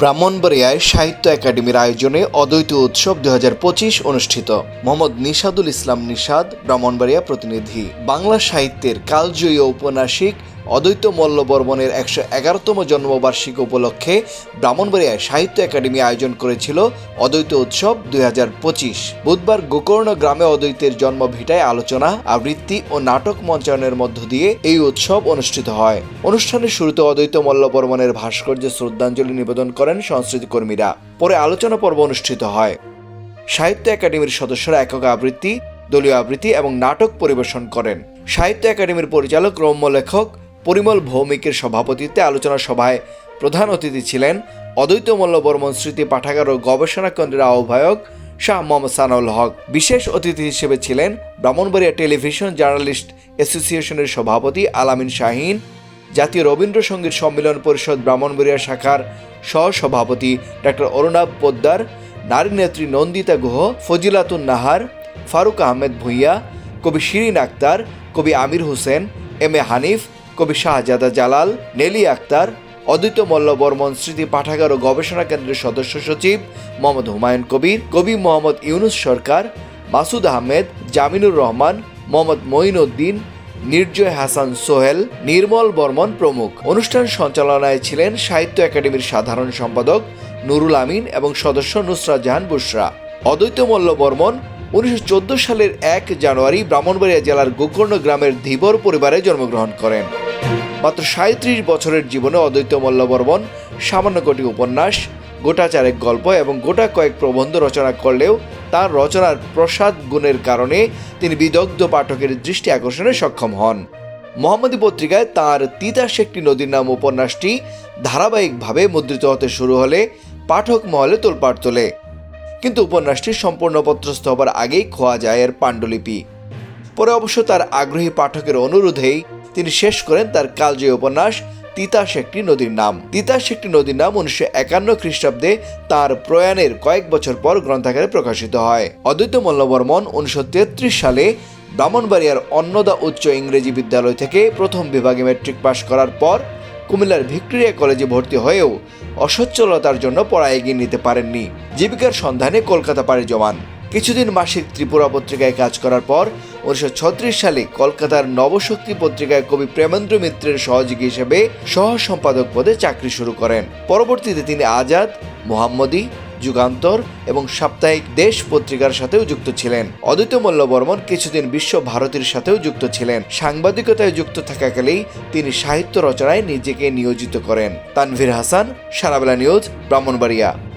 ব্রাহ্মণবাড়িয়ায় সাহিত্য একাডেমির আয়োজনে অদ্বৈত উৎসব দুই হাজার পঁচিশ অনুষ্ঠিত। মোহাম্মদ নিশাদুল ইসলাম নিশাদ, ব্রাহ্মণবাড়িয়া প্রতিনিধি। বাংলা সাহিত্যের কালজয়ী ঔপন্যাসিক অদ্বৈত মল্লবর্মনের একশো এগারোতম জন্মবার্ষিকী উপলক্ষে ব্রাহ্মণবাড়িয়ায় সাহিত্য একাডেমি আয়োজন করেছিল অদ্বৈত উৎসব দুই বুধবার গোকর্ণ গ্রামে অদ্বৈতের জন্মভিটায় আলোচনা, আবৃত্তি ও নাটক মঞ্চায়নের মধ্য দিয়ে এই উৎসব অনুষ্ঠিত হয়। অনুষ্ঠানের শুরুতে অদ্বৈত মল্লবর্মনের ভাস্কর্যে শ্রদ্ধাঞ্জলি নিবেদন করেন সংস্কৃতি কর্মীরা। পরে আলোচনা পর্ব অনুষ্ঠিত হয়। সাহিত্য একাডেমির সদস্যরা একক আবৃত্তি, দলীয় আবৃত্তি এবং নাটক পরিবেশন করেন। সাহিত্য একাডেমির পরিচালক রম্য লেখক পরিমল ভৌমিকের সভাপতিত্বে আলোচনা সভায় প্রধান অতিথি ছিলেন অদ্বৈত মল্লবর্মন স্মৃতি পাঠাগার ও গবেষণা কেন্দ্রের আহ্বায়ক শাহ মোহাম্মদ সানাউল হক। বিশেষ অতিথি হিসেবে ছিলেন ব্রাহ্মণবাড়িয়া টেলিভিশন জার্নালিস্ট অ্যাসোসিয়েশনের সভাপতি আলামিন শাহিন, জাতীয় রবীন্দ্রসঙ্গীত সম্মেলন পরিষদ ব্রাহ্মণবাড়িয়া শাখার সহসভাপতি ডক্টর অরুণাভ পোদ্দার, নারী নেত্রী নন্দিতা গুহ, ফজিলাতুন নাহার, ফারুক আহমেদ ভুঁইয়া, কবি শিরিন আক্তার, কবি আমির হোসেন, এম এ হানিফ কবি শাহজাদা জালাল, নেলি আক্তার, অদ্বৈত মল্ল বর্মন, স্মৃতি পাঠাগার ও গবেষণা কেন্দ্রের সদস্য সচিব মোহাম্মদ হুমায়ুন কবির, কবি মোহাম্মদ ইউনুস সরকার, মাসুদ আহমেদ, জামিনুর রহমান, মোহাম্মদ মঈন উদ্দিন নির্জয় হাসান সোহেল, নির্মল বর্মন প্রমুখ। অনুষ্ঠান সঞ্চালনায় ছিলেন সাহিত্য একাডেমির সাধারণ সম্পাদক নুরুল আমিন এবং সদস্য নুসরাত জাহান বুসরা। অদ্বৈত মল্ল বর্মন উনিশশো চোদ্দ সালের এক জানুয়ারি ব্রাহ্মণবাড়িয়া জেলার গোকর্ণ গ্রামের ধীবর পরিবারে জন্মগ্রহণ করেন। মাত্র সাঁত্রিশ বছরের জীবনে অদ্বৈত মল্লবর্মন সামান্য কোটি উপন্যাস, গোটা চারেক গল্প এবং গোটা কয়েক প্রবন্ধ রচনা করলেও তার রচনার প্রসাদ গুণের কারণে তিনি বিদগ্ধ পাঠকের দৃষ্টি আকর্ষণে সক্ষম হন। মোহাম্মদী পত্রিকায় তার তিতাস একটি নদীর নাম উপন্যাসটি ধারাবাহিকভাবে মুদ্রিত হতে শুরু হলে পাঠক মহলে তোলপাড় তোলে। কিন্তু উপন্যাসটি সম্পূর্ণ পত্রস্থ হবার আগেই খোয়া যায় এর পাণ্ডুলিপি। পরে অবশ্য তার আগ্রহী পাঠকের অনুরোধেই তিনি শেষ করেন তার কালজয়ী উপন্যাস তিতাস একটি নদীর নাম। তিতাস একটি নদীর নাম উনিশশো একান্ন খ্রিস্টাব্দে তার প্রয়াণের কয়েক বছর পর গ্রন্থাগারে প্রকাশিত হয়। অদ্বৈত মল্লবর্মন উনিশশো তেত্রিশ সালে ব্রাহ্মণবাড়িয়ার অন্নদা উচ্চ ইংরেজি বিদ্যালয় থেকে প্রথম বিভাগে ম্যাট্রিক পাশ করার পর কুমিল্লার ভিক্টোরিয়া কলেজে ভর্তি হয়েও অসচ্ছলতার জন্য পড়া এগিয়ে নিতে পারেননি। জীবিকার সন্ধানে কলকাতা পাড়ি জমান। কিছুদিন মাসিক ত্রিপুরা পত্রিকায় কাজ করার পর উনিশশো সালে কলকাতার নবশক্তি পত্রিকায় কবি প্রেমেন্দ্র মিত্রের সহযোগী হিসেবে সহ সম্পাদক পদে চাকরি শুরু করেন। পরবর্তীতে তিনি আজাদ, মোহাম্মদী, যুগান্তর এবং সাপ্তাহিক দেশ পত্রিকার সাথেও যুক্ত ছিলেন। অদ্বৈত মল্লবর্মন কিছুদিন বিশ্ব ভারতীর সাথেও যুক্ত ছিলেন। সাংবাদিকতায় যুক্ত থাকাকালেই তিনি সাহিত্য রচনায় নিজেকে নিয়োজিত করেন। তানভীর হাসান, সারাবেলা নিউজ, ব্রাহ্মণবাড়িয়া।